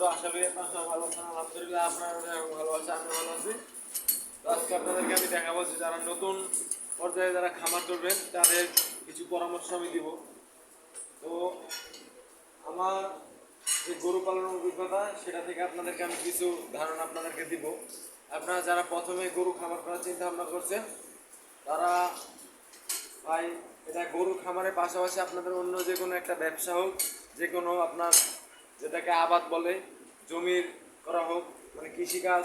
তো আশা করি আপনার ভালো আছেন, আলহামদুলিল্লাহ আপনারা ভালো আছে আমি ভালো আছি। তো আজকে আপনাদেরকে আমি দেখাবো যে যারা নতুন পর্যায়ে যারা খামার করবেন, তাদের কিছু পরামর্শ আমি দিব। তো আমার যে গরু পালনের অভিজ্ঞতা, সেটা থেকে আপনাদেরকে আমি কিছু ধারণা আপনাদেরকে দিব। আপনারা যারা প্রথমে গরু খামার করার চিন্তা ভাবনা করছেন, তারা ভাই, এটা গরু খামারের পাশাপাশি আপনাদের অন্য যে কোনো একটা ব্যবসা হোক, যে কোনো আপনার যেটাকে আবাদ বলে, জমির করা হোক মানে কৃষিকাজ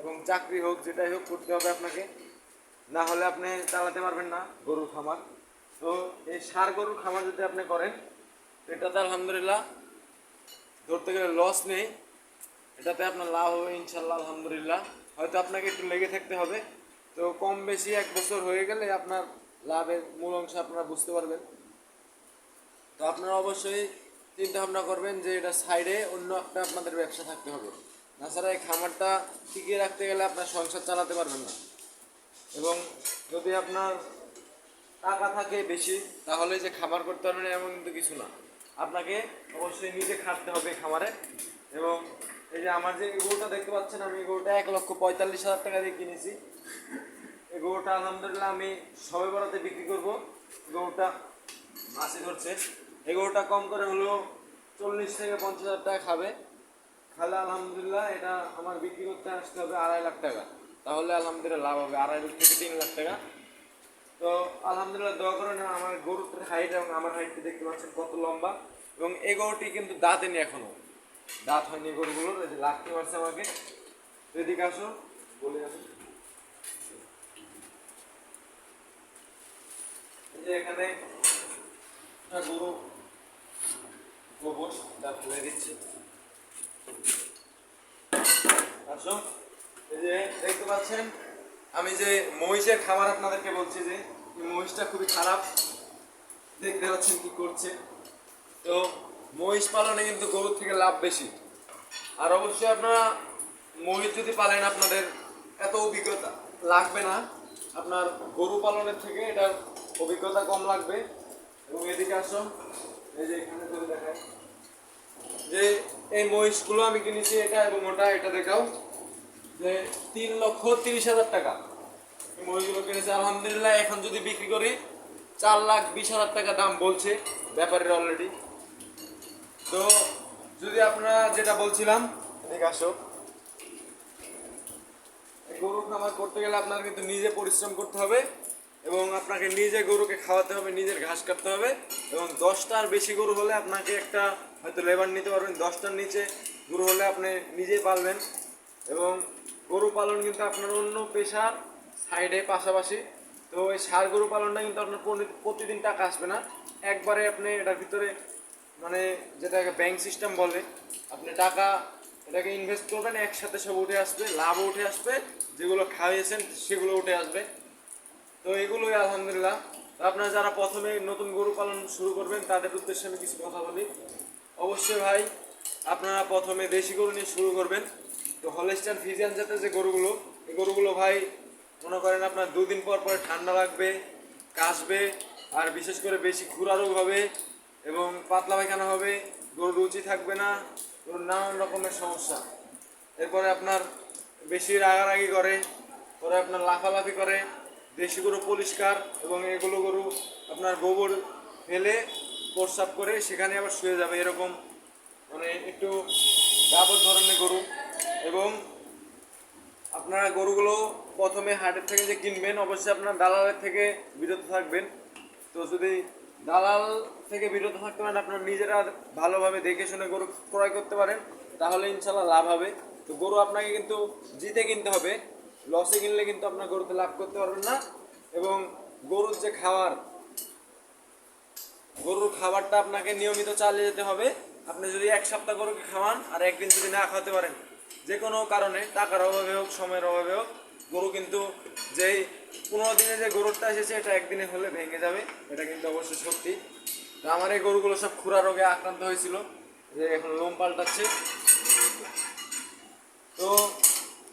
এবং চাকরি হোক, যেটাই হোক করতে হবে আপনাকে। না হলে আপনি চালাতে পারবেন না গরুর খামার। তো এই সার গরুর খামার যদি আপনি করেন এটাতে আলহামদুলিল্লাহ ধরতে গেলে লস নেই। এটাতে আপনার লাভ হবে ইনশাল্লাহ আলহামদুলিল্লাহ। হয়তো আপনাকে একটু লেগে থাকতে হবে। তো কম বেশি এক বছর হয়ে গেলে আপনার লাভের মূল অংশ আপনারা বুঝতে পারবেন। তো আপনারা অবশ্যই চিন্তা ভাবনা করবেন যে এটা সাইডে অন্য একটা আপনাদের ব্যবসা থাকতে হবে। তাছাড়া এই খামারটা টিকিয়ে রাখতে গেলে আপনার সংসার চালাতে পারবেন না। এবং যদি আপনার টাকা থাকে বেশি, তাহলে যে খামার করতে পারবেন এমন কিন্তু কিছু না। আপনাকে অবশ্যই নিজে খাটতে হবে খামারে। এবং এই যে আমার যে গরুটা দেখতে পাচ্ছেন, আমি গরুটা এক লক্ষ পঁয়তাল্লিশ হাজার টাকা দিয়ে কিনেছি। এই গরুটা আলহামদুলিল্লাহ আমি সবে বড়াতে বিক্রি করব। গরুটা মাসে ধরছে। এই গরুটা কম করে হলো চল্লিশ থেকে পঞ্চাশ হাজার টাকা খাবে। খালে আলহামদুলিল্লাহ এটা আমার বিক্রি করতে আসতে হবে আড়াই লাখ টাকা। তাহলে আলহামদুলিল্লাহ লাভ হবে আড়াই লাখ থেকে তিন লাখ টাকা। তো আলহামদুলিল্লাহ দোয়া করেন আমার গরুটার হাইট এবং আমার হাইটটি দেখতে পাচ্ছেন কত লম্বা। এবং এই গরুটি কিন্তু দাঁতেনি এখনও দাঁত হয়নি গরুগুলোর, এই যে লাগতে পারছে আমাকে। এদিকে আসো, বলে আসো। এখানে গরু গোবর যা ফেলে দিচ্ছে আসো। এই যে, দেখতে পাচ্ছেন? আমি যে মহিষের খাবার আপনাদেরকে বলছি যে মহিষটা খুবই খারাপ। দেখতে পাচ্ছেন কি করছে। তো মহিষ পালনে কিন্তু গরুর থেকে লাভ বেশি। আর অবশ্যই আপনারা মহিষ যদি পালেন, আপনাদের এত অভিজ্ঞতা লাগবে না। আপনার গরু পালনের থেকে এটার অভিজ্ঞতা কম লাগবে। এবং এদিকে আসো যে এই মহিষগুলো আমি কিনেছি এটা এবং ওটা, এটা দেখাও। যে তিন লক্ষ তিরিশ হাজার টাকা। এই মহিষগুলো কিনেছি, আলহামদুলিল্লাহ, এখন যদি বিক্রি করি, চার লাখ বিশ হাজার টাকা দাম বলছে ব্যাপারীর অলরেডি তো যদি আপনারা যেটা বলছিলাম, এদিকে আসো। এই গরু খামার করতে গেলে আপনার কিন্তু নিজে পরিশ্রম করতে হবে। এবং আপনাকে নিজে গরুকে খাওয়াতে হবে, নিজের ঘাস কাটতে হবে এবং দশটার বেশি গরু হলে আপনাকে একটা হয়তো লেবার নিতে পারবেন। দশটার নিচে গরু হলে আপনি নিজেই পালবেন এবং গরু পালন কিন্তু আপনার অন্য পেশার সাইডে পাশাপাশি। তো এই সার গরু পালনটা কিন্তু আপনার প্রতি- প্রতিদিন টাকা আসবে না। একবারে আপনি এটার ভিতরে মানে যেটাকে ব্যাংক সিস্টেম বলে, আপনি টাকা এটাকে ইনভেস্ট করবেন, একসাথে সব উঠে আসবে, লাভও উঠে আসবে, যেগুলো খাইয়েছেন সেগুলো উঠে আসবে। তো এগুলোই আলহামদুলিল্লাহ। আপনারা যারা প্রথমে নতুন গরু পালন শুরু করবেন, তাদের উদ্দেশ্যে আমি কিছু কথা বলি। অবশ্যই ভাই, আপনারা প্রথমে দেশি গরু নিয়ে শুরু করবেন। তো হলেস্টার ফিজিয়ান জাতের যে গরুগুলো, এই গরুগুলো ভাই, মনে করেন আপনার দুদিন পর পরে ঠান্ডা লাগবে, কাশবে, আর বিশেষ করে বেশি খুরা রোগ হবে এবং পাতলা পায়খানা হবে, গরুর রুচি থাকবে না গরুর নানান রকমের সমস্যা। এরপরে আপনার বেশি রাগারাগি করে, পরে আপনার লাফালাফি করে দেশি গরু পরিষ্কার এবং এগুলো গরু আপনার গোবর ফেলে প্রস্রাব করে সেখানে আবার শুয়ে যাবে, এরকম মানে একটু গাবর ধরনের গরু। এবং আপনারা গরুগুলো প্রথমে হাটের থেকে যে কিনবেন, অবশ্যই আপনার দালালের থেকে বিরত থাকবেন। তো যদি দালাল থেকে বিরত থাকতে পারেন, আপনার নিজেরা ভালোভাবে দেখে শুনে গরু ক্রয় করতে পারেন, তাহলে ইনশাল্লাহ লাভ হবে। তো গরু আপনাকে কিন্তু জিতে কিনতে হবে। লসে কিনলে কিন্তু আপনার গরুতে লাভ করতে পারবেন না। এবং গরুর যে খাবার, গরুর খাবারটা আপনাকে নিয়মিত চালিয়ে যেতে হবে। আপনি যদি এক সপ্তাহ গরুকে খাওয়ান আর একদিন যদি না খাওয়াতে পারেন, যে কোনো কারণে, টাকার অভাবে হোক, সময়ের অভাবে হোক, গরু কিন্তু যেই পনেরো দিনে যে গরুরটা এসেছে, এটা একদিনে হলে ভেঙে যাবে। এটা কিন্তু অবশ্যই সত্যি। তো আমার এই গরুগুলো সব খুরা রোগে আক্রান্ত হয়েছিল, যে এখন লোম পাল্টাচ্ছে। তো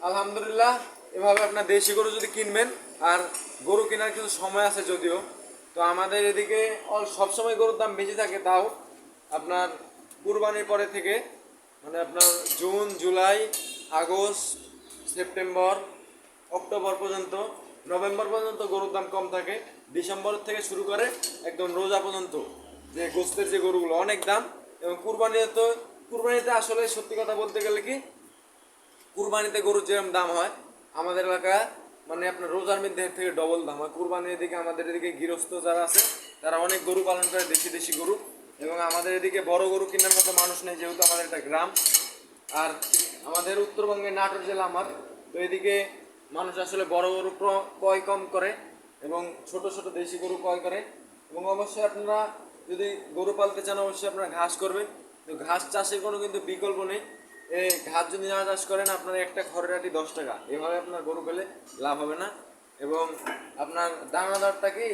আলহামদুলিল্লাহ এভাবে আপনার দেশি গরু যদি কিনবেন, আর গরু কেনার কিছু সময় আছে যদিও, তো আমাদের এদিকে অল সবসময় গরুর দাম বেশি থাকে, তাও আপনার কুরবানির পরে থেকে মানে আপনার June, July, August, September, October পর্যন্ত, নভেম্বর পর্যন্ত গরুর দাম কম থাকে, ডিসেম্বর থেকে শুরু করে একদম রোজা পর্যন্ত যে গোস্তের যে গরুগুলো, অনেক দাম, এবং কুরবানিতে তো, কুরবানিতে আসলে সত্যি কথা বলতে গেলে কি, কুরবানিতে গরুর যেরকম দাম হয় আমাদের এলাকা মানে আপনার রোজার মধ্যে থেকে ডবল দাম। হয় কুরবানির এদিকে আমাদের এদিকে গৃহস্থ যারা আছে, তারা অনেক গরু পালন করে, দেশি দেশি গরু। এবং আমাদের এদিকে বড় গরু কেনার মতো মানুষ নেই, যেহেতু আমাদের একটা গ্রাম। আর আমাদের উত্তরবঙ্গের নাটোর জেলা আমার। তো এদিকে মানুষ আসলে বড় গরু ক্র- ক্রয় কম করে এবং ছোট ছোট দেশি গরু ক্রয় করে। এবং অবশ্যই আপনারা যদি গরু পালতে চান, অবশ্যই আপনারা ঘাস করবেন। তো ঘাস চাষের কোনো কিন্তু বিকল্প নেই। এই ঘাস যদি না চাষ করেন আপনার একটা খড়ের আটি দশ টাকা। এভাবে আপনার গরু পেলে লাভ হবে না। এবং আপনার দানাদারটাকে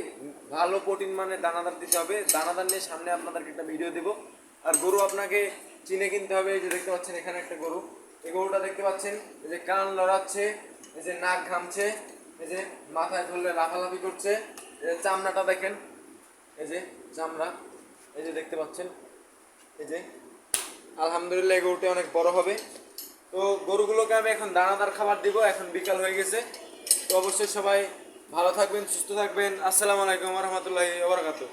ভালো প্রোটিন মানে দানাদার দিতে হবে। দানাদার নিয়ে সামনে আপনাদেরকে একটা ভিডিও দেব। আর গরু আপনাকে চিনে কিনতে হবে। এই যে দেখতে পাচ্ছেন এখানে একটা গরু। এই গরুটা দেখতে পাচ্ছেন, এই যে কান লড়াচ্ছে, এই যে নাক ঘামছে, এই যে মাথায় ধরলে লাফালাফি করছে। এই চামড়াটা দেখেন, এই যে চামড়া, এই যে দেখতে পাচ্ছেন, এই যে আলহামদুলিল্লাহ গরুটি অনেক বড় হবে। তো গরুগুলোকে আমি এখন দানাদার খাবার দিব, এখন বিকাল হয়ে গেছে। তো অবশ্যই সবাই ভালো থাকবেন, সুস্থ থাকবেন। আসসালামু আলাইকুম রহমতুল্লাহি ওবরাকাতুহ